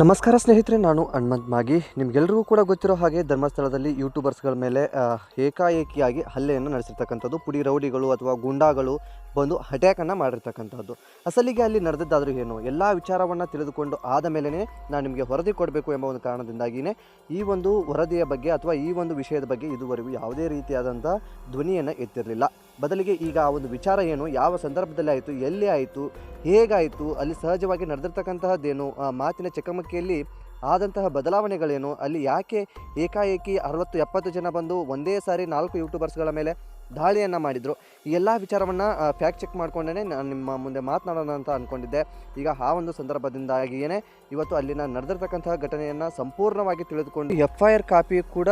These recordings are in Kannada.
ನಮಸ್ಕಾರ ಸ್ನೇಹಿತರೆ, ನಾನು ಹನುಮಂತ್ ಮಾಗಿ. ನಿಮಗೆಲ್ಲರಿಗೂ ಕೂಡ ಗೊತ್ತಿರೋ ಹಾಗೆ ಧರ್ಮಸ್ಥಳದಲ್ಲಿ ಯೂಟ್ಯೂಬರ್ಸ್ಗಳ ಮೇಲೆ ಏಕಾಏಕಿಯಾಗಿ ಹಲ್ಲೆಯನ್ನು ನಡೆಸಿರ್ತಕ್ಕಂಥದ್ದು, ಪುಡಿ ರೌಡಿಗಳು ಅಥವಾ ಗುಂಡಾಗಳು ಬಂದು ಅಟ್ಯಾಕನ್ನು ಮಾಡಿರ್ತಕ್ಕಂಥದ್ದು. ಅಸಲಿಗೆ ಅಲ್ಲಿ ನಡೆದಿದ್ದಾದರೂ ಏನು, ಎಲ್ಲ ವಿಚಾರವನ್ನು ತಿಳಿದುಕೊಂಡು ಆದ ಮೇಲೇ ನಾನು ನಿಮಗೆ ವರದಿ ಕೊಡಬೇಕು ಎಂಬ ಒಂದು ಕಾರಣದಿಂದಾಗಿಯೇ ಈ ಒಂದು ವರದಿಯ ಬಗ್ಗೆ ಅಥವಾ ಈ ಒಂದು ವಿಷಯದ ಬಗ್ಗೆ ಇದುವರೆಗೂ ಯಾವುದೇ ರೀತಿಯಾದಂಥ ಧ್ವನಿಯನ್ನು ಎತ್ತಿರಲಿಲ್ಲ. ಬದಲಿಗೆ ಈಗ ಆ ಒಂದು ವಿಚಾರ ಏನು? ಯಾವ ಸಂದರ್ಭದಲ್ಲಿ ಆಯಿತು? ಎಲ್ಲಿ ಆಯಿತು? ಹೇಗಾಯಿತು? ಅಲ್ಲಿ ಸಹಜವಾಗಿ ನಡೆದಿರ್ತಕ್ಕಂತಹದ್ದೇನು? ಆ ಮಾತಿನ ಚಕಮಕಿಯಲ್ಲಿ ಆದಂತಹ ಬದಲಾವಣೆಗಳೇನು? ಅಲ್ಲಿ ಯಾಕೆ ಏಕಾಏಕಿ ಅರವತ್ತು ಎಪ್ಪತ್ತು ಜನ ಬಂದು ಒಂದೇ ಸಾರಿ ನಾಲ್ಕು ಯೂಟ್ಯೂಬರ್ಸ್ಗಳ ಮೇಲೆ ದಾಳಿಯನ್ನು ಮಾಡಿದರು. ಈ ಎಲ್ಲ ವಿಚಾರವನ್ನು ಪ್ಯಾಕ್ ಚೆಕ್ ಮಾಡ್ಕೊಂಡೇ ನಾನು ನಿಮ್ಮ ಮುಂದೆ ಮಾತನಾಡೋಣ ಅಂತ ಅಂದ್ಕೊಂಡಿದ್ದೆ ಈಗ ಆ ಒಂದು ಸಂದರ್ಭದಿಂದಾಗಿಯೇ ಇವತ್ತು ಅಲ್ಲಿನ ನಡೆದಿರ್ತಕ್ಕಂತಹ ಘಟನೆಯನ್ನು ಸಂಪೂರ್ಣವಾಗಿ ತಿಳಿದುಕೊಂಡು ಎಫ್ ಐ ಆರ್ ಕಾಪಿ ಕೂಡ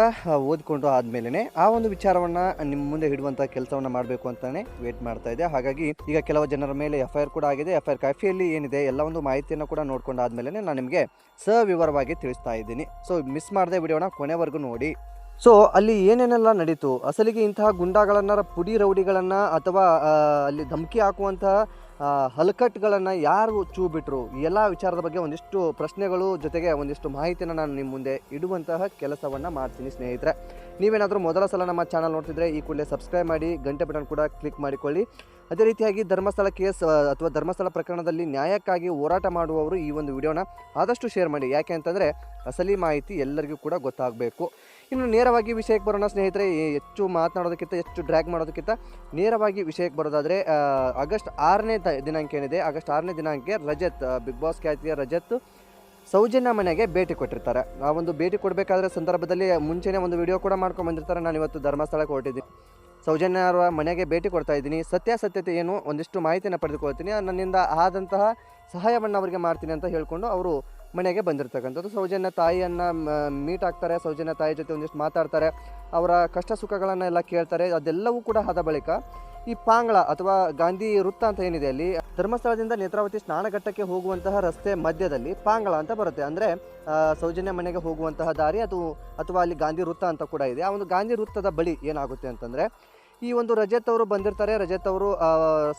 ಓದಿಕೊಂಡು ಆದಮೇಲೆ ಆ ಒಂದು ವಿಚಾರವನ್ನು ನಿಮ್ಮ ಮುಂದೆ ಇಡುವಂಥ ಕೆಲಸವನ್ನು ಮಾಡಬೇಕು ಅಂತಲೇ ವೇಟ್ ಮಾಡ್ತಾ ಇದೆ ಹಾಗಾಗಿ ಈಗ ಕೆಲವು ಜನರ ಮೇಲೆ ಎಫ್ ಕೂಡ ಆಗಿದೆ. ಎಫ್ ಐ ಆರ್ ಕಾಪಿಯಲ್ಲಿ ಏನಿದೆ ಎಲ್ಲ ಒಂದು ಮಾಹಿತಿಯನ್ನು ಕೂಡ ನೋಡ್ಕೊಂಡಾದ್ಮೇಲೆ ನಾನು ನಿಮಗೆ ಸವಿವರವಾಗಿ ತಿಳಿಸ್ತಾ ಇದ್ದೀನಿ. ಸೊ ಮಿಸ್ ಮಾಡದೆ ವಿಡಿಯೋನ ಕೊನೆವರೆಗೂ ನೋಡಿ. ಸೊ ಅಲ್ಲಿ ಏನೇನೆಲ್ಲ ನಡೀತು? ಅಸಲಿಗೆ ಇಂತಹ ಗುಂಡಾಗಳನ್ನ ಪುಡಿ ರೌಡಿಗಳನ್ನು ಅಥವಾ ಅಲ್ಲಿ ಧಮಕಿ ಹಾಕುವಂತಹ ಹಲಕಟ್ಗಳನ್ನು ಯಾರು ಚೂ ಬಿಟ್ರು ಎಲ್ಲ ವಿಚಾರದ ಬಗ್ಗೆ ಒಂದಿಷ್ಟು ಪ್ರಶ್ನೆಗಳು ಜೊತೆಗೆ ಒಂದಿಷ್ಟು ಮಾಹಿತಿನ ನಾನು ನಿಮ್ಮ ಮುಂದೆ ಇಡುವಂತಹ ಕೆಲಸವನ್ನು ಮಾಡ್ತೀನಿ ಸ್ನೇಹಿತರೆ. ನೀವೇನಾದರೂ ಮೊದಲ ಸಲ ನಮ್ಮ ಚಾನಲ್ ನೋಡ್ತಿದ್ರೆ ಈ ಕೂಡಲೇ ಸಬ್ಸ್ಕ್ರೈಬ್ ಮಾಡಿ, ಗಂಟೆ ಬಟನ್ ಕೂಡ ಕ್ಲಿಕ್ ಮಾಡಿಕೊಳ್ಳಿ. ಅದೇ ರೀತಿಯಾಗಿ ಧರ್ಮಸ್ಥಳ ಕೇಸ್ ಅಥವಾ ಧರ್ಮಸ್ಥಳ ಪ್ರಕರಣದಲ್ಲಿ ನ್ಯಾಯಕ್ಕಾಗಿ ಹೋರಾಟ ಮಾಡುವವರು ಈ ಒಂದು ವಿಡಿಯೋನ ಆದಷ್ಟು ಶೇರ್ ಮಾಡಿ. ಯಾಕೆ ಅಂತಂದರೆ, ಅಸಲಿ ಮಾಹಿತಿ ಎಲ್ಲರಿಗೂ ಕೂಡ ಗೊತ್ತಾಗಬೇಕು. ಇನ್ನು ನೇರವಾಗಿ ವಿಷಯಕ್ಕೆ ಬರೋಣ, ಸ್ನೇಹಿತರೆ. ಹೆಚ್ಚು ಮಾತನಾಡೋದಕ್ಕಿಂತ ಹೆಚ್ಚು ಡ್ರ್ಯಾಗ್ ಮಾಡೋದಕ್ಕಿಂತ ನೇರವಾಗಿ ವಿಷಯಕ್ಕೆ ಬರೋದಾದರೆ ಆಗಸ್ಟ್ ಆರನೇ ದಿನಾಂಕ ಏನಿದೆ? ಆಗಸ್ಟ್ ಆರನೇ ದಿನಾಂಕ ರಜತ್ ಬಿಗ್ ಬಾಸ್ ಖ್ಯಾತಿಯ ರಜತ್ ಸೌಜನ್ಯ ಮನೆಗೆ ಭೇಟಿ ಕೊಟ್ಟಿರ್ತಾರೆ. ಆ ಒಂದು ಭೇಟಿ ಕೊಡಬೇಕಾದ್ರೆ ಸಂದರ್ಭದಲ್ಲಿ ಮುಂಚೆನೇ ಒಂದು ವಿಡಿಯೋ ಕೂಡ ಮಾಡ್ಕೊಂಡು ಬಂದಿರ್ತಾರೆ. ನಾನು ಇವತ್ತು ಧರ್ಮಸ್ಥಳಕ್ಕೆ ಹೊರಟಿದ್ದೀನಿ ಸೌಜನ್ಯ ಅವರ ಮನೆಗೆ ಭೇಟಿ ಕೊಡ್ತಾ ಇದ್ದೀನಿ. ಸತ್ಯಾಸತ್ಯತೆ ಏನು? ಒಂದಿಷ್ಟು ಮಾಹಿತಿಯನ್ನು ಪಡೆದುಕೊಳ್ತೀನಿ. ನನ್ನಿಂದ ಆದಂತಹ ಸಹಾಯವನ್ನು ಅವರಿಗೆ ಮಾಡ್ತೀನಿ ಅಂತ ಹೇಳಿಕೊಂಡು ಅವರು ಮನೆಗೆ ಬಂದಿರತಕ್ಕಂಥದ್ದು. ಸೌಜನ್ಯ ತಾಯಿಯನ್ನು ಮೀಟ್ ಆಗ್ತಾರೆ. ಸೌಜನ್ಯ ತಾಯಿ ಜೊತೆ ಒಂದಿಷ್ಟು ಮಾತಾಡ್ತಾರೆ. ಅವರ ಕಷ್ಟ ಸುಖಗಳನ್ನು ಎಲ್ಲ ಕೇಳ್ತಾರೆ. ಅದೆಲ್ಲವೂ ಕೂಡ ಆದ ಬಳಿಕ ಈ ಪಾಂಗ್ಳ ಅಥವಾ ಗಾಂಧಿ ವೃತ್ತ ಅಂತ ಏನಿದೆ ಅಲ್ಲಿ, ಧರ್ಮಸ್ಥಳದಿಂದ ನೇತ್ರಾವತಿ ಸ್ನಾನಘಟ್ಟಕ್ಕೆ ಹೋಗುವಂತಹ ರಸ್ತೆ ಮಧ್ಯದಲ್ಲಿ ಪಾಂಗಳ ಅಂತ ಬರುತ್ತೆ. ಅಂದರೆ ಸೌಜನ್ಯ ಮನೆಗೆ ಹೋಗುವಂತಹ ದಾರಿ, ಅದು ಅಥವಾ ಅಲ್ಲಿ ಗಾಂಧಿ ವೃತ್ತ ಅಂತ ಕೂಡ ಇದೆ. ಆ ಒಂದು ಗಾಂಧಿ ವೃತ್ತದ ಬಳಿ ಏನಾಗುತ್ತೆ ಅಂತಂದರೆ ಈ ಒಂದು ರಜತ್ ಅವರು ಬಂದಿರ್ತಾರೆ. ರಜತ್ ಅವರು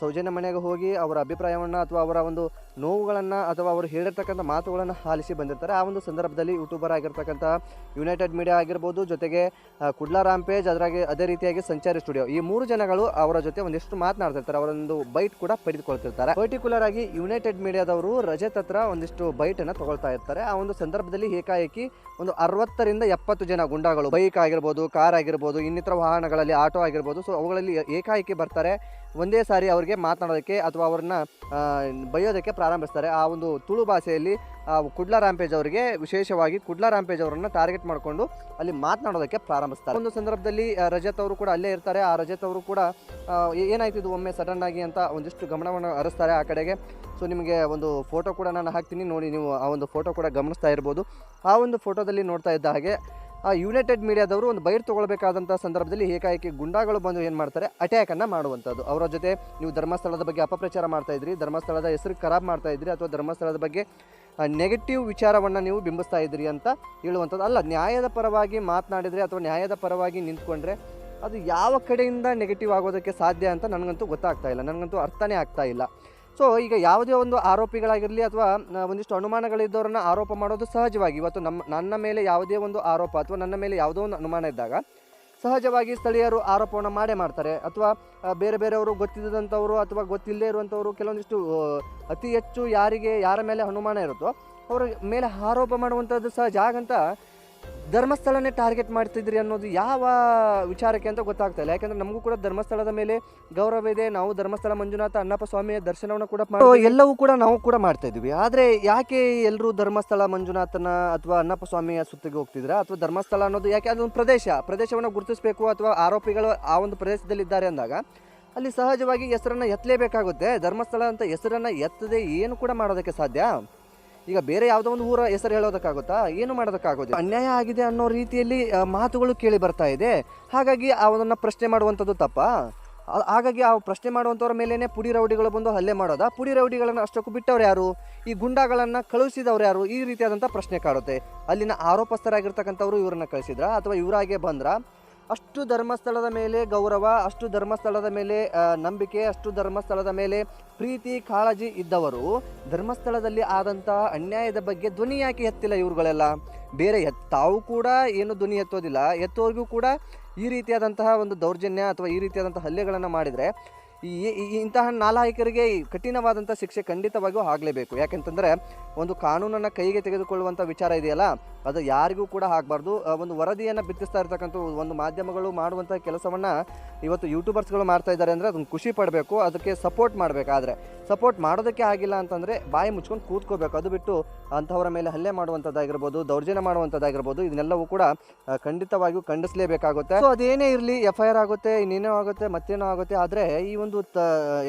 ಸೌಜನ್ಯ ಮನೆಗೆ ಹೋಗಿ ಅವರ ಅಭಿಪ್ರಾಯವನ್ನು ಅಥವಾ ಅವರ ಒಂದು ನೋವುಗಳನ್ನು ಅಥವಾ ಅವರು ಹೇಳಿರ್ತಕ್ಕಂಥ ಮಾತುಗಳನ್ನು ಆಲಿಸಿ ಬಂದಿರ್ತಾರೆ. ಆ ಒಂದು ಸಂದರ್ಭದಲ್ಲಿ ಯೂಟ್ಯೂಬರ್ ಆಗಿರ್ತಕ್ಕಂಥ ಯುನೈಟೆಡ್ ಮೀಡಿಯಾ ಆಗಿರ್ಬೋದು, ಜೊತೆಗೆ ಕುಡ್ಲಾ ಕುಡ್ಲ ರಾಂಪೇಜ್ ಅದರಾಗೆ ಅದೇ ರೀತಿಯಾಗಿ ಸಂಚಾರಿ ಸ್ಟುಡಿಯೋ. ಈ ಮೂರು ಜನಗಳು ಅವರ ಜೊತೆ ಒಂದಿಷ್ಟು ಮಾತನಾಡ್ತಿರ್ತಾರೆ. ಅವರೊಂದು ಬೈಟ್ ಕೂಡ ಪಡೆದುಕೊಳ್ತಿರ್ತಾರೆ. ಪರ್ಟಿಕ್ಯುಲರ್ ಆಗಿ ಯುನೈಟೆಡ್ ಮೀಡಿಯಾದವರು ರಜತ್ ಹತ್ರ ಒಂದಿಷ್ಟು ಬೈಟ್ ಅನ್ನ ತಗೊಳ್ತಾ ಇರ್ತಾರೆ. ಆ ಒಂದು ಸಂದರ್ಭದಲ್ಲಿ ಏಕಾಏಕಿ ಒಂದು ಅರವತ್ತರಿಂದ ಎಪ್ಪತ್ತು ಜನ ಗುಂಡಾಗಳು, ಬೈಕ್ ಆಗಿರ್ಬೋದು, ಕಾರ್ ಆಗಿರ್ಬೋದು, ಇನ್ನಿತರ ವಾಹನಗಳಲ್ಲಿ ಆಟೋ ಆಗಿರ್ಬೋದು ಸೊ ಅವುಗಳಲ್ಲಿ ಏಕಾಏಕಿ ಬರ್ತಾರೆ. ಒಂದೇ ಸಾರಿ ಅವರಿಗೆ ಮಾತನಾಡೋದಕ್ಕೆ ಅಥವಾ ಅವ್ರನ್ನ ಬೈಯೋದಕ್ಕೆ ಪ್ರಾರಂಭಿಸ್ತಾರೆ. ಆ ಒಂದು ತುಳು ಭಾಷೆಯಲ್ಲಿ ಕುಡ್ಲ ರಾಂಪೇಜ್ ಅವರಿಗೆ ವಿಶೇಷವಾಗಿ ಕುಡ್ಲ ರಾಂಪೇಜ್ ಅವರನ್ನು ಟಾರ್ಗೆಟ್ ಮಾಡಿಕೊಂಡು ಅಲ್ಲಿ ಮಾತನಾಡೋದಕ್ಕೆ ಪ್ರಾರಂಭಿಸ್ತಾರೆ. ಒಂದು ಸಂದರ್ಭದಲ್ಲಿ ರಜತ್ ಅವರು ಕೂಡ ಅಲ್ಲೇ ಇರ್ತಾರೆ. ಆ ರಜತ್ ಅವರು ಕೂಡ ಏನಾಯ್ತಿದ್ದು ಒಮ್ಮೆ ಸಡನ್ ಆಗಿ ಅಂತ ಒಂದಿಷ್ಟು ಗಮನವನ್ನು ಹರಿಸ್ತಾರೆ ಆ ಕಡೆಗೆ. ಸೊ ನಿಮಗೆ ಒಂದು ಫೋಟೋ ಕೂಡ ನಾನು ಹಾಕ್ತೀನಿ. ನೋಡಿ ನೀವು ಆ ಒಂದು ಫೋಟೋ ಕೂಡ ಗಮನಿಸ್ತಾ ಇರ್ಬೋದು. ಆ ಒಂದು ಫೋಟೋದಲ್ಲಿ ನೋಡ್ತಾ ಇದ್ದ ಹಾಗೆ ಆ ಯುನೈಟೆಡ್ ಮೀಡಿಯಾದವರು ಒಂದು ಬೈಟ್ ತೊಗೊಳ್ಬೇಕಾದಂಥ ಸಂದರ್ಭದಲ್ಲಿ ಏಕಾಏಕಿ ಗುಂಡಾಗಳು ಬಂದು ಏನು ಮಾಡ್ತಾರೆ? ಅಟ್ಯಾಕನ್ನು ಮಾಡುವಂಥದ್ದು. ಅವರ ಜೊತೆ ನೀವು ಧರ್ಮಸ್ಥಳದ ಬಗ್ಗೆ ಅಪಪ್ರಚಾರ ಮಾಡ್ತಾ ಇದ್ರಿ, ಧರ್ಮಸ್ಥಳದ ಹೆಸರು ಖರಾಬ್ ಮಾಡ್ತಾ ಇದ್ರಿ ಅಥವಾ ಧರ್ಮಸ್ಥಳದ ಬಗ್ಗೆ ನೆಗೆಟಿವ್ ವಿಚಾರವನ್ನು ನೀವು ಬಿಂಬಿಸ್ತಾ ಇದ್ರಿ ಅಂತ ಹೇಳುವಂಥದ್ದು. ಅಲ್ಲ, ನ್ಯಾಯದ ಪರವಾಗಿ ಮಾತನಾಡಿದರೆ ಅಥವಾ ನ್ಯಾಯದ ಪರವಾಗಿ ನಿಂತ್ಕೊಂಡ್ರೆ ಅದು ಯಾವ ಕಡೆಯಿಂದ ನೆಗೆಟಿವ್ ಆಗೋದಕ್ಕೆ ಸಾಧ್ಯ ಅಂತ ನನಗಂತೂ ಗೊತ್ತಾಗ್ತಾ ಇಲ್ಲ. ನನಗಂತೂ ಅರ್ಥನೇ ಆಗ್ತಾ ಇಲ್ಲ. ಸೊ ಈಗ ಯಾವುದೇ ಒಂದು ಆರೋಪಿಗಳಾಗಿರಲಿ ಅಥವಾ ಒಂದಿಷ್ಟು ಅನುಮಾನಗಳಿದ್ದವರನ್ನ ಆರೋಪ ಮಾಡೋದು ಸಹಜವಾಗಿ. ಇವತ್ತು ನಮ್ಮ ನನ್ನ ಮೇಲೆ ಯಾವುದೇ ಒಂದು ಆರೋಪ ಅಥವಾ ನನ್ನ ಮೇಲೆ ಯಾವುದೋ ಒಂದು ಅನುಮಾನ ಇದ್ದಾಗ, ಸಹಜವಾಗಿ ಸ್ಥಳೀಯರು ಆರೋಪವನ್ನು ಮಾಡೇ ಮಾಡ್ತಾರೆ. ಅಥವಾ ಬೇರೆ ಬೇರೆಯವರು ಗೊತ್ತಿದ್ದಂಥವರು ಅಥವಾ ಗೊತ್ತಿಲ್ಲದೇ ಇರುವಂಥವರು ಕೆಲವೊಂದಿಷ್ಟು ಅತಿ ಹೆಚ್ಚು ಯಾರಿಗೆ, ಯಾರ ಮೇಲೆ ಅನುಮಾನ ಇರುತ್ತೋ, ಅವರ ಮೇಲೆ ಆರೋಪ ಮಾಡುವಂಥದ್ದು ಸಹಜ. ಹಾಗಂತ ಧರ್ಮಸ್ಥಳನೇ ಟಾರ್ಗೆಟ್ ಮಾಡ್ತಿದ್ರಿ ಅನ್ನೋದು ಯಾವ ವಿಚಾರಕ್ಕೆ ಅಂತ ಗೊತ್ತಾಗ್ತಾ ಇಲ್ಲ. ಯಾಕಂದ್ರೆ ನಮಗೂ ಕೂಡ ಧರ್ಮಸ್ಥಳದ ಮೇಲೆ ಗೌರವ ಇದೆ. ನಾವು ಧರ್ಮಸ್ಥಳ ಮಂಜುನಾಥ ಅಣ್ಣಪ್ಪ ಸ್ವಾಮಿಯ ದರ್ಶನವನ್ನು ಕೂಡ ಎಲ್ಲವೂ ಕೂಡ ನಾವು ಕೂಡ ಮಾಡ್ತಾ ಇದ್ವಿ ಆದರೆ ಯಾಕೆ ಎಲ್ಲರೂ ಧರ್ಮಸ್ಥಳ ಮಂಜುನಾಥನ ಅಥವಾ ಅಣ್ಣಪ್ಪ ಸ್ವಾಮಿಯ ಸುತ್ತಿಗೆ ಹೋಗ್ತಿದ್ರ? ಅಥವಾ ಧರ್ಮಸ್ಥಳ ಅನ್ನೋದು ಯಾಕೆ ಅದೊಂದು ಪ್ರದೇಶ? ಪ್ರದೇಶವನ್ನು ಗುರುತಿಸಬೇಕು ಅಥವಾ ಆರೋಪಿಗಳು ಆ ಒಂದು ಪ್ರದೇಶದಲ್ಲಿ ಇದ್ದಾರೆ ಅಂದಾಗ ಅಲ್ಲಿ ಸಹಜವಾಗಿ ಹೆಸರನ್ನು ಎತ್ತಲೇಬೇಕಾಗುತ್ತೆ. ಧರ್ಮಸ್ಥಳ ಅಂತ ಹೆಸರನ್ನು ಎತ್ತದೆ ಏನು ಕೂಡ ಮಾಡೋದಕ್ಕೆ ಸಾಧ್ಯ? ಈಗ ಬೇರೆ ಯಾವುದೋ ಒಂದು ಊರ ಹೆಸರು ಹೇಳೋದಕ್ಕಾಗುತ್ತಾ? ಏನು ಮಾಡೋದಕ್ಕಾಗೋದಿಲ್ಲ. ಅನ್ಯಾಯ ಆಗಿದೆ ಅನ್ನೋ ರೀತಿಯಲ್ಲಿ ಮಾತುಗಳು ಕೇಳಿ ಬರ್ತಾ ಇದೆ. ಹಾಗಾಗಿ ಅವನನ್ನು ಪ್ರಶ್ನೆ ಮಾಡುವಂಥದ್ದು ತಪ್ಪ. ಹಾಗಾಗಿ ಆ ಪ್ರಶ್ನೆ ಮಾಡುವಂಥವ್ರ ಮೇಲೇ ಪುಡಿ ರೌಡಿಗಳು ಬಂದು ಹಲ್ಲೆ ಮಾಡೋದಾ? ಪುಡಿ ರೌಡಿಗಳನ್ನು ಅಷ್ಟಕ್ಕೂ ಬಿಟ್ಟವ್ರು ಯಾರು? ಈ ಗುಂಡಾಗಳನ್ನು ಕಳುಹಿಸಿದವ್ರು ಯಾರು? ಈ ರೀತಿಯಾದಂಥ ಪ್ರಶ್ನೆ ಕಾಡುತ್ತೆ. ಅಲ್ಲಿನ ಆರೋಪಸ್ಥರಾಗಿರ್ತಕ್ಕಂಥವ್ರು ಇವರನ್ನ ಕಳಿಸಿದ್ರಾ? ಅಥವಾ ಇವರಾಗೆ ಬಂದ್ರಾ? ಅಷ್ಟು ಧರ್ಮಸ್ಥಳದ ಮೇಲೆ ಗೌರವ, ಅಷ್ಟು ಧರ್ಮಸ್ಥಳದ ಮೇಲೆ ನಂಬಿಕೆ, ಅಷ್ಟು ಧರ್ಮಸ್ಥಳದ ಮೇಲೆ ಪ್ರೀತಿ, ಕಾಳಜಿ ಇದ್ದವರು ಧರ್ಮಸ್ಥಳದಲ್ಲಿ ಆದಂತಹ ಅನ್ಯಾಯದ ಬಗ್ಗೆ ಧ್ವನಿ ಯಾಕೆ ಎತ್ತಿಲ್ಲ ಇವ್ರುಗಳೆಲ್ಲ? ಬೇರೆ ಎತ್, ತಾವು ಕೂಡ ಏನು ಧ್ವನಿ ಎತ್ತೋದಿಲ್ಲ, ಎತ್ತೋರಿಗೂ ಕೂಡ ಈ ರೀತಿಯಾದಂತಹ ಒಂದು ದೌರ್ಜನ್ಯ ಅಥವಾ ಈ ರೀತಿಯಾದಂಥ ಹಲ್ಲೆಗಳನ್ನು ಮಾಡಿದರೆ ಈ ಇಂತಹ ನಾಲಾಯಕರಿಗೆ ಕಠಿಣವಾದಂಥ ಶಿಕ್ಷೆ ಖಂಡಿತವಾಗಿಯೂ ಆಗಲೇಬೇಕು. ಯಾಕೆಂತಂದರೆ ಒಂದು ಕಾನೂನನ್ನು ಕೈಗೆ ತೆಗೆದುಕೊಳ್ಳುವಂಥ ವಿಚಾರ ಇದೆಯಲ್ಲ, ಅದು ಯಾರಿಗೂ ಕೂಡ ಆಗಬಾರ್ದು. ಒಂದು ವರದಿಯನ್ನು ಬಿತ್ತಿಸ್ತಾ ಇರ್ತಕ್ಕಂಥ ಒಂದು ಮಾಧ್ಯಮಗಳು ಮಾಡುವಂಥ ಕೆಲಸವನ್ನು ಇವತ್ತು ಯೂಟ್ಯೂಬರ್ಸ್ಗಳು ಮಾಡ್ತಾ ಇದ್ದಾರೆ ಅಂದರೆ ಅದನ್ನು ಖುಷಿ ಪಡಬೇಕು, ಅದಕ್ಕೆ ಸಪೋರ್ಟ್ ಮಾಡಬೇಕಾದ್ರೆ ಸಪೋರ್ಟ್ ಮಾಡೋದಕ್ಕೆ ಆಗಿಲ್ಲ ಅಂತಂದರೆ ಬಾಯಿ ಮುಚ್ಕೊಂಡು ಕೂತ್ಕೋಬೇಕು. ಅದು ಬಿಟ್ಟು ಅಂಥವರ ಮೇಲೆ ಹಲ್ಲೆ ಮಾಡುವಂಥದ್ದಾಗಿರ್ಬೋದು, ದೌರ್ಜನ್ಯ ಮಾಡುವಂಥದ್ದಾಗಿರ್ಬೋದು, ಇದನ್ನೆಲ್ಲವೂ ಕೂಡ ಖಂಡಿತವಾಗಿಯೂ ಖಂಡಿಸಲೇಬೇಕಾಗುತ್ತೆ. ಸೊ ಅದೇನೇ ಇರಲಿ ಎಫ್ ಐ ಆರ್ ಆಗುತ್ತೆ, ಇನ್ನೇನೋ ಆಗುತ್ತೆ, ಮತ್ತೇನೋ ಆಗುತ್ತೆ, ಆದರೆ ಈ ಒಂದು ತ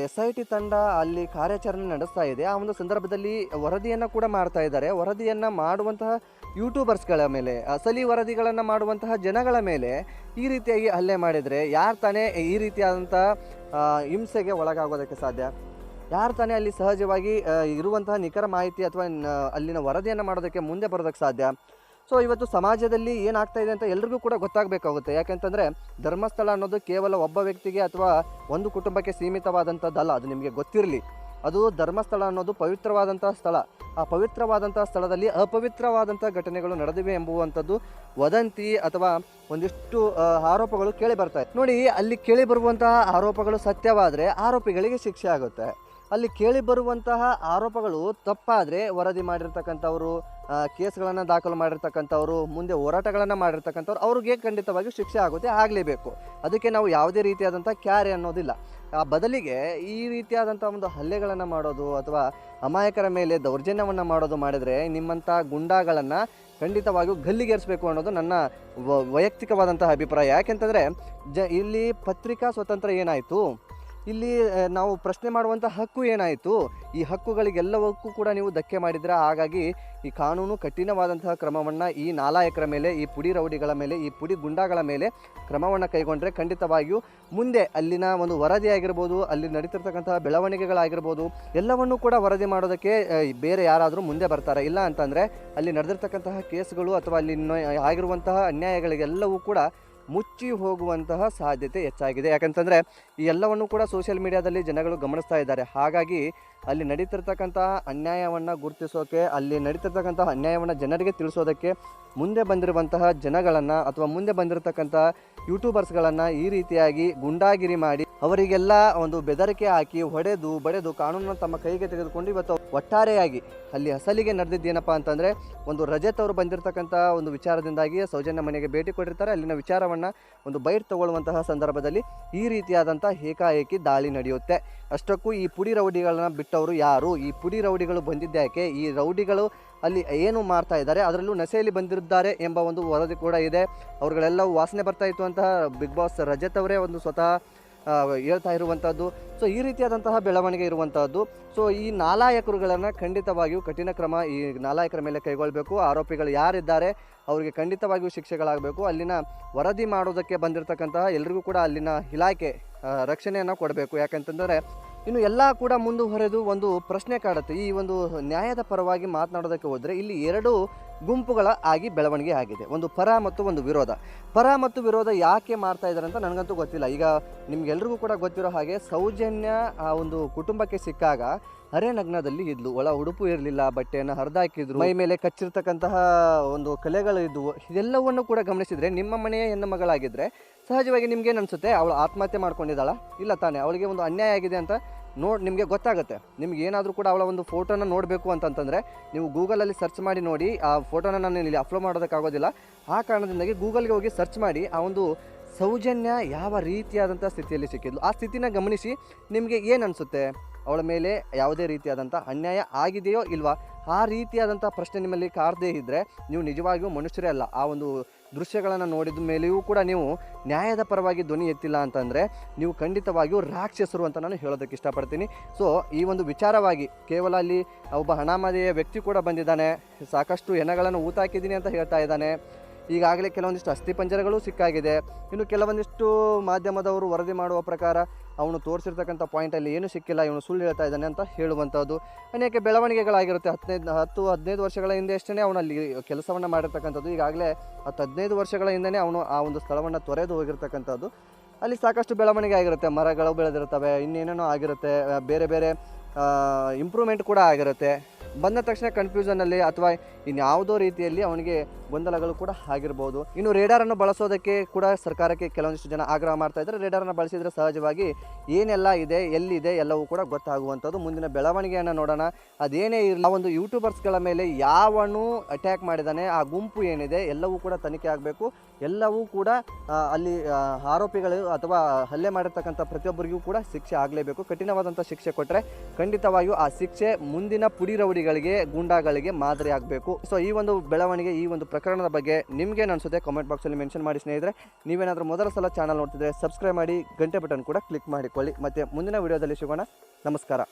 ಎಸ್ ಐ ಟಿ ತಂಡ ಅಲ್ಲಿ ಕಾರ್ಯಾಚರಣೆ ನಡೆಸ್ತಾ ಇದೆ. ಆ ಒಂದು ಸಂದರ್ಭದಲ್ಲಿ ವರದಿಯನ್ನು ಕೂಡ ಮಾಡ್ತಾ ಇದ್ದಾರೆ. ವರದಿಯನ್ನು ಮಾಡುವಂತಹ ಯೂಟ್ಯೂಬರ್ಸ್ಗಳ ಮೇಲೆ, ಅಸಲಿ ವರದಿಗಳನ್ನು ಮಾಡುವಂತಹ ಜನಗಳ ಮೇಲೆ ಈ ರೀತಿಯಾಗಿ ಹಲ್ಲೆ ಮಾಡಿದರೆ ಯಾರು ತಾನೇ ಈ ರೀತಿಯಾದಂಥ ಹಿಂಸೆಗೆ ಒಳಗಾಗೋದಕ್ಕೆ ಸಾಧ್ಯ? ಯಾರು ತಾನೇ ಅಲ್ಲಿ ಸಹಜವಾಗಿ ಇರುವಂತಹ ನಿಖರ ಮಾಹಿತಿ ಅಥವಾ ಅಲ್ಲಿನ ವರದಿಯನ್ನು ಮಾಡೋದಕ್ಕೆ ಮುಂದೆ ಬರೋದಕ್ಕೆ ಸಾಧ್ಯ? ಸೊ ಇವತ್ತು ಸಮಾಜದಲ್ಲಿ ಏನಾಗ್ತಾ ಇದೆ ಅಂತ ಎಲ್ರಿಗೂ ಕೂಡ ಗೊತ್ತಾಗಬೇಕಾಗುತ್ತೆ. ಯಾಕೆಂತಂದರೆ, ಧರ್ಮಸ್ಥಳ ಅನ್ನೋದು ಕೇವಲ ಒಬ್ಬ ವ್ಯಕ್ತಿಗೆ ಅಥವಾ ಒಂದು ಕುಟುಂಬಕ್ಕೆ ಸೀಮಿತವಾದಂಥದ್ದಲ್ಲ, ಅದು ನಿಮಗೆ ಗೊತ್ತಿರಲಿ. ಅದು ಧರ್ಮಸ್ಥಳ ಅನ್ನೋದು ಪವಿತ್ರವಾದಂಥ ಸ್ಥಳ. ಆ ಪವಿತ್ರವಾದಂಥ ಸ್ಥಳದಲ್ಲಿ ಅಪವಿತ್ರವಾದಂಥ ಘಟನೆಗಳು ನಡೆದಿವೆ ಎಂಬುವಂಥದ್ದು ವದಂತಿ ಅಥವಾ ಒಂದಿಷ್ಟು ಆರೋಪಗಳು ಕೇಳಿ ಬರ್ತಾ ಇದೆ. ನೋಡಿ, ಅಲ್ಲಿ ಕೇಳಿ ಬರುವಂತಹ ಆರೋಪಗಳು ಸತ್ಯವಾದರೆ ಆರೋಪಿಗಳಿಗೆ ಶಿಕ್ಷೆ ಆಗುತ್ತೆ. ಅಲ್ಲಿ ಕೇಳಿ ಬರುವಂತಹ ಆರೋಪಗಳು ತಪ್ಪಾದರೆ ವರದಿ ಮಾಡಿರ್ತಕ್ಕಂಥವ್ರು ಕೇಸ್ಗಳನ್ನು ದಾಖಲು ಮಾಡಿರ್ತಕ್ಕಂಥವ್ರು, ಮುಂದೆ ಹೋರಾಟಗಳನ್ನು ಮಾಡಿರ್ತಕ್ಕಂಥವ್ರು, ಅವ್ರಿಗೆ ಖಂಡಿತವಾಗಿ ಶಿಕ್ಷೆ ಆಗುತ್ತೆ ಆಗಲೇಬೇಕು. ಅದಕ್ಕೆ ನಾವು ಯಾವುದೇ ರೀತಿಯಾದಂಥ ಕ್ಯಾರೆ ಅನ್ನೋದಿಲ್ಲ. ಆ ಬದಲಿಗೆ ಈ ರೀತಿಯಾದಂಥ ಒಂದು ಹಲ್ಲೆಗಳನ್ನು ಮಾಡೋದು ಅಥವಾ ಅಮಾಯಕರ ಮೇಲೆ ದೌರ್ಜನ್ಯವನ್ನು ಮಾಡೋದು ಮಾಡಿದರೆ ನಿಮ್ಮಂಥ ಗುಂಡಾಗಳನ್ನು ಖಂಡಿತವಾಗಿಯೂ ಗಲ್ಲಿಗೇರಿಸಬೇಕು ಅನ್ನೋದು ನನ್ನ ವೈಯಕ್ತಿಕವಾದಂತಹ ಅಭಿಪ್ರಾಯ. ಯಾಕೆಂತಂದರೆ ಜ, ಇಲ್ಲಿ ಪತ್ರಿಕಾ ಸ್ವತಂತ್ರ ಏನಾಯಿತು? ಇಲ್ಲಿ ನಾವು ಪ್ರಶ್ನೆ ಮಾಡುವಂಥ ಹಕ್ಕು ಏನಾಯಿತು? ಈ ಹಕ್ಕುಗಳಿಗೆಲ್ಲವಕ್ಕೂ ಕೂಡ ನೀವು ಧಕ್ಕೆ ಮಾಡಿದ್ರೆ? ಹಾಗಾಗಿ ಈ ಕಾನೂನು ಕಠಿಣವಾದಂತಹ ಕ್ರಮವನ್ನು ಈ ನಾಲಾಯಕರ ಮೇಲೆ, ಈ ಪುಡಿ ರೌಡಿಗಳ ಮೇಲೆ, ಈ ಪುಡಿ ಗುಂಡಾಗಳ ಮೇಲೆ ಕ್ರಮವನ್ನು ಕೈಗೊಂಡ್ರೆ ಖಂಡಿತವಾಗಿಯೂ ಮುಂದೆ ಅಲ್ಲಿನ ಒಂದು ವರದಿ ಆಗಿರ್ಬೋದು, ಅಲ್ಲಿ ನಡೀತಿರ್ತಕ್ಕಂತಹ ಬೆಳವಣಿಗೆಗಳಾಗಿರ್ಬೋದು, ಎಲ್ಲವನ್ನೂ ಕೂಡ ವರದಿ ಮಾಡೋದಕ್ಕೆ ಬೇರೆ ಯಾರಾದರೂ ಮುಂದೆ ಬರ್ತಾರೆ? ಇಲ್ಲ ಅಂತಂದರೆ ಅಲ್ಲಿ ನಡೆದಿರ್ತಕ್ಕಂತಹ ಕೇಸ್ಗಳು ಅಥವಾ ಅಲ್ಲಿ ಆಗಿರುವಂತಹ ಅನ್ಯಾಯಗಳಿಗೆಲ್ಲವೂ ಕೂಡ ಮುಚ್ಚಿ ಹೋಗುವಂತಹ ಸಾಧ್ಯತೆ ಹೆಚ್ಚಾಗಿದೆ. ಯಾಕಂತಂದರೆ ಈ ಎಲ್ಲವನ್ನು ಕೂಡ ಸೋಷಿಯಲ್ ಮೀಡಿಯಾದಲ್ಲಿ ಜನಗಳು ಗಮನಿಸ್ತಾ ಇದ್ದಾರೆ. ಹಾಗಾಗಿ ಅಲ್ಲಿ ನಡೀತಿರ್ತಕ್ಕಂತಹ ಅನ್ಯಾಯವನ್ನು ಗುರುತಿಸೋಕೆ, ಅಲ್ಲಿ ನಡೀತಿರ್ತಕ್ಕಂತಹ ಅನ್ಯಾಯವನ್ನು ಜನರಿಗೆ ತಿಳಿಸೋದಕ್ಕೆ ಮುಂದೆ ಬಂದಿರುವಂತಹ ಜನಗಳನ್ನು ಅಥವಾ ಮುಂದೆ ಬಂದಿರತಕ್ಕಂತಹ ಯೂಟ್ಯೂಬರ್ಸ್ಗಳನ್ನು ಈ ರೀತಿಯಾಗಿ ಗುಂಡಾಗಿರಿ ಮಾಡಿ ಅವರಿಗೆಲ್ಲ ಒಂದು ಬೆದರಿಕೆ ಹಾಕಿ ಹೊಡೆದು ಬಡೆದು ಕಾನೂನನ್ನು ತಮ್ಮ ಕೈಗೆ ತೆಗೆದುಕೊಂಡು ಇವತ್ತು ಒಟ್ಟಾರೆಯಾಗಿ ಅಲ್ಲಿ ಅಸಲಿಗೆ ನಡೆದಿದ್ದೇನಪ್ಪ ಅಂತಂದರೆ ಒಂದು ರಜತ್ ಅವರು ಬಂದಿರತಕ್ಕಂಥ ಒಂದು ವಿಚಾರದಿಂದಾಗಿ ಸೌಜನ್ಯ ಮನೆಗೆ ಭೇಟಿ ಕೊಟ್ಟಿರ್ತಾರೆ. ಅಲ್ಲಿನ ವಿಚಾರವನ್ನು ಒಂದು ಬೈರ್ ತಗೊಳ್ಳುವಂತಹ ಸಂದರ್ಭದಲ್ಲಿ ಈ ರೀತಿಯಾದಂಥ ಏಕಾಏಕಿ ದಾಳಿ ನಡೆಯುತ್ತೆ. ಅಷ್ಟಕ್ಕೂ ಈ ಪುಡಿ ರೌಡಿಗಳನ್ನ ಬಿಟ್ಟವರು ಯಾರು? ಈ ಪುಡಿ ರೌಡಿಗಳು ಬಂದಿದ್ದ್ಯಾಕೆ ಈ ರೌಡಿಗಳು ಅಲ್ಲಿ ಏನು ಮಾಡ್ತಾ ಇದ್ದಾರೆ? ಅದರಲ್ಲೂ ನಸೆಯಲ್ಲಿ ಬಂದಿದ್ದಾರೆ ಎಂಬ ಒಂದು ವರದಿ ಕೂಡ ಇದೆ. ಅವರುಗಳೆಲ್ಲವೂ ವಾಸನೆ ಬರ್ತಾ ಇತ್ತು ಅಂತಹ ಬಿಗ್ ಬಾಸ್ ರಜತ್ ಅವರೇ ಒಂದು ಸ್ವತಃ ಹೇಳ್ತಾ ಇರುವಂಥದ್ದು ಸೊ ಈ ರೀತಿಯಾದಂತಹ ಬೆಳವಣಿಗೆ ಇರುವಂಥದ್ದು ಸೊ ಈ ನಾಲಾಯಕರುಗಳನ್ನು ಖಂಡಿತವಾಗಿಯೂ ಕಠಿಣ ಕ್ರಮ ಈ ನಾಲಾಯಕರ ಮೇಲೆ ಕೈಗೊಳ್ಳಬೇಕು ಆರೋಪಿಗಳು ಯಾರಿದ್ದಾರೆ? ಅವರಿಗೆ ಖಂಡಿತವಾಗಿಯೂ ಶಿಕ್ಷೆಗಳಾಗಬೇಕು. ಅಲ್ಲಿನ ವರದಿ ಮಾಡೋದಕ್ಕೆ ಬಂದಿರತಕ್ಕಂತಹ ಎಲ್ರಿಗೂ ಕೂಡ ಅಲ್ಲಿನ ಇಲಾಖೆ ರಕ್ಷಣೆಯನ್ನು ಕೊಡಬೇಕು. ಯಾಕಂತಂದರೆ ಇನ್ನು ಎಲ್ಲ ಕೂಡ ಮುಂದುವರೆದು ಒಂದು ಪ್ರಶ್ನೆ ಕಾಡುತ್ತೆ. ಈ ಒಂದು ನ್ಯಾಯದ ಪರವಾಗಿ ಮಾತನಾಡೋದಕ್ಕೆ ಹೋದರೆ ಇಲ್ಲಿ ಎರಡು ಗುಂಪುಗಳ ಆಗಿ ಬೆಳವಣಿಗೆ ಆಗಿದೆ. ಒಂದು ಪರ ಮತ್ತು ಒಂದು ವಿರೋಧ. ಪರ ಮತ್ತು ವಿರೋಧ ಯಾಕೆ ಮಾಡ್ತಾ ಇದ್ದಾರೆ ಅಂತ ನನಗಂತೂ ಗೊತ್ತಿಲ್ಲ. ಈಗ ನಿಮ್ಗೆಲ್ರಿಗೂ ಕೂಡ ಗೊತ್ತಿರೋ ಹಾಗೆ ಸೌಜನ್ಯ ಆ ಒಂದು ಕುಟುಂಬಕ್ಕೆ ಸಿಕ್ಕಾಗ ನಗ್ನದಲ್ಲಿ ಇದ್ಲು. ಒಳ ಉಡುಪು ಇರಲಿಲ್ಲ, ಬಟ್ಟೆಯನ್ನು ಹರಿದಾಕಿದ್ರು. ಮೈ ಮೇಲೆ ಕಚ್ಚಿರ್ತಕ್ಕಂತಹ ಒಂದು ಕಲೆಗಳು ಇದ್ವು. ಇದೆಲ್ಲವನ್ನು ಕೂಡ ಗಮನಿಸಿದರೆ ನಿಮ್ಮ ಮನೆಯ ಹೆಣ್ಣು ಮಗಳಾಗಿದ್ರೆ ಸಹಜವಾಗಿ ನಿಮ್ಗೇನು ಅನಿಸುತ್ತೆ? ಅವಳು ಆತ್ಮಹತ್ಯೆ ಮಾಡ್ಕೊಂಡಿದ್ದಾಳ? ಇಲ್ಲ ತಾನೇ, ಅವಳಿಗೆ ಒಂದು ಅನ್ಯಾಯ ಆಗಿದೆ ಅಂತ ನೋಡಿ, ನಿಮಗೆ ಗೊತ್ತಾಗುತ್ತೆ. ನಿಮ್ಗೆ ಏನಾದರೂ ಕೂಡ ಅವಳ ಒಂದು ಫೋಟೋನ ನೋಡಬೇಕು ಅಂತಂತಂದರೆ ನೀವು ಗೂಗಲಲ್ಲಿ ಸರ್ಚ್ ಮಾಡಿ ನೋಡಿ, ಆ ಫೋಟೋನ ನಾನು ಇಲ್ಲಿ ಅಪ್ಲೋಡ್ ಮಾಡೋದಕ್ಕಾಗೋದಿಲ್ಲ. ಆ ಕಾರಣದಿಂದಾಗಿ ಗೂಗಲ್ಗೆ ಹೋಗಿ ಸರ್ಚ್ ಮಾಡಿ, ಆ ಒಂದು ಸೌಜನ್ಯ ಯಾವ ರೀತಿಯಾದಂಥ ಸ್ಥಿತಿಯಲ್ಲಿ ಸಿಕ್ಕಿದ್ಲು. ಆ ಸ್ಥಿತಿನ ಗಮನಿಸಿ ನಿಮಗೆ ಏನು ಅನಿಸುತ್ತೆ? ಅವಳ ಮೇಲೆ ಯಾವುದೇ ರೀತಿಯಾದಂಥ ಅನ್ಯಾಯ ಆಗಿದೆಯೋ ಇಲ್ವಾ, ಆ ರೀತಿಯಾದಂಥ ಪ್ರಶ್ನೆ ನಿಮ್ಮಲ್ಲಿ ಕಾರದೇ ಇದ್ದರೆ ನೀವು ನಿಜವಾಗಿಯೂ ಮನುಷ್ಯರೇ ಅಲ್ಲ. ಆ ಒಂದು ದೃಶ್ಯಗಳನ್ನು ನೋಡಿದ ಮೇಲೆಯೂ ಕೂಡ ನೀವು ನ್ಯಾಯದ ಪರವಾಗಿ ಧ್ವನಿ ಎತ್ತಿಲ್ಲ ಅಂತಂದರೆ ನೀವು ಖಂಡಿತವಾಗಿಯೂ ರಾಕ್ಷಸರು ಅಂತ ನಾನು ಹೇಳೋದಕ್ಕೆ ಇಷ್ಟಪಡ್ತೀನಿ. ಸೊ ಈ ಒಂದು ವಿಚಾರವಾಗಿ ಕೇವಲ ಅಲ್ಲಿ ಒಬ್ಬ ಹಣಾಮದೆಯ ವ್ಯಕ್ತಿ ಕೂಡ ಬಂದಿದ್ದಾನೆ. ಸಾಕಷ್ಟು ಹೆಣಗಳನ್ನು ಊತಾಕಿದ್ದೀನಿ ಅಂತ ಹೇಳ್ತಾ ಇದ್ದಾನೆ. ಈಗಾಗಲೇ ಕೆಲವೊಂದಿಷ್ಟು ಅಸ್ಥಿಪಂಜರಗಳು ಸಿಕ್ಕಾಗಿದೆ. ಇನ್ನು ಕೆಲವೊಂದಿಷ್ಟು ಮಾಧ್ಯಮದವರು ವರದಿ ಮಾಡುವ ಪ್ರಕಾರ ಅವನು ತೋರಿಸಿರ್ತಕ್ಕಂಥ ಪಾಯಿಂಟಲ್ಲಿ ಏನು ಸಿಕ್ಕಿಲ್ಲ, ಇವನು ಸುಳ್ಳು ಹೇಳ್ತಾ ಇದ್ದಾನೆ ಅಂತ ಹೇಳುವಂಥದ್ದು. ಅನೇಕ ಬೆಳವಣಿಗೆಗಳಾಗಿರುತ್ತೆ. ಹದಿನೈದು, ಹತ್ತು, ಹದಿನೈದು ವರ್ಷಗಳ ಹಿಂದೆ ಅಷ್ಟೇ ಅವನು ಅಲ್ಲಿ ಕೆಲಸವನ್ನು ಮಾಡಿರ್ತಕ್ಕಂಥದ್ದು. ಈಗಾಗಲೇ ಹತ್ತು, ಹದಿನೈದು ವರ್ಷಗಳ ಹಿಂದೆಯೇ ಅವನು ಆ ಒಂದು ಸ್ಥಳವನ್ನು ತೊರೆದು ಹೋಗಿರ್ತಕ್ಕಂಥದ್ದು. ಅಲ್ಲಿ ಸಾಕಷ್ಟು ಬೆಳವಣಿಗೆ ಆಗಿರುತ್ತೆ. ಮರಗಳು ಬೆಳೆದಿರ್ತವೆ ಇನ್ನೇನೇನೋ ಆಗಿರುತ್ತೆ, ಬೇರೆ ಬೇರೆ ಇಂಪ್ರೂವ್ಮೆಂಟ್ ಕೂಡ ಆಗಿರುತ್ತೆ. ಬಂದ ತಕ್ಷಣ ಕನ್ಫ್ಯೂಷನಲ್ಲಿ ಅಥವಾ ಇನ್ಯಾವುದೋ ರೀತಿಯಲ್ಲಿ ಅವನಿಗೆ ಗೊಂದಲಗಳು ಕೂಡ ಆಗಿರ್ಬೋದು. ಇನ್ನು ರೇಡಾರನ್ನು ಬಳಸೋದಕ್ಕೆ ಕೂಡ ಸರ್ಕಾರಕ್ಕೆ ಕೆಲವೊಂದಿಷ್ಟು ಜನ ಆಗ್ರಹ ಮಾಡ್ತಾ ಇದ್ದಾರೆ. ರೇಡಾರನ್ನು ಬಳಸಿದರೆ ಸಹಜವಾಗಿ ಏನೆಲ್ಲ ಇದೆ, ಎಲ್ಲಿದೆ ಎಲ್ಲವೂ ಕೂಡ ಗೊತ್ತಾಗುವಂಥದ್ದು. ಮುಂದಿನ ಬೆಳವಣಿಗೆಯನ್ನು ನೋಡೋಣ. ಅದೇನೇ ಇರಲಿ ಆ ಒಂದು ಯೂಟ್ಯೂಬರ್ಸ್ಗಳ ಮೇಲೆ ಯಾವನು ಅಟ್ಯಾಕ್ ಮಾಡಿದಾನೆ, ಆ ಗುಂಪು ಏನಿದೆ ಎಲ್ಲವೂ ಕೂಡ ತನಿಖೆ ಆಗಬೇಕು. ಎಲ್ಲವೂ ಕೂಡ ಅಲ್ಲಿ ಆರೋಪಿಗಳು ಅಥವಾ ಹಲ್ಲೆ ಮಾಡಿರ್ತಕ್ಕಂಥ ಪ್ರತಿಯೊಬ್ಬರಿಗೂ ಕೂಡ ಶಿಕ್ಷೆ ಆಗಲೇಬೇಕು. ಕಠಿಣವಾದಂಥ ಶಿಕ್ಷೆ ಕೊಟ್ಟರೆ ಖಂಡಿತವಾಗಿಯೂ ಆ ಶಿಕ್ಷೆ ಮುಂದಿನ ಪುಡಿ ರೌಡಿಗಳಿಗೆ, ಗೂಂಡಾಗಳಿಗೆ ಮಾದರಿ ಆಗಬೇಕು ಸೊ ಈ ಒಂದು ಬೆಳವಣಿಗೆ, ಈ ಒಂದು ಪ್ರಕರಣದ ಬಗ್ಗೆ ನಿಮಗೆ ಅನಿಸುತ್ತೆ ಕಾಮೆಂಟ್ ಬಾಕ್ಸಲ್ಲಿ ಮೆನ್ಷನ್ ಮಾಡಿ ಸ್ನೇಹಿತರೆ. ನೀವೇನಾದರೂ ಮೊದಲ ಸಲ ಚಾನಲ್ ನೋಡ್ತಿದ್ರೆ ಸಬ್ಸ್ಕ್ರೈಬ್ ಮಾಡಿ, ಗಂಟೆ ಬಟನ್ ಕೂಡ ಕ್ಲಿಕ್ ಮಾಡಿಕೊಳ್ಳಿ. ಮತ್ತು ಮುಂದಿನ ವೀಡಿಯೋದಲ್ಲಿ ಸಿಗೋಣ. ನಮಸ್ಕಾರ.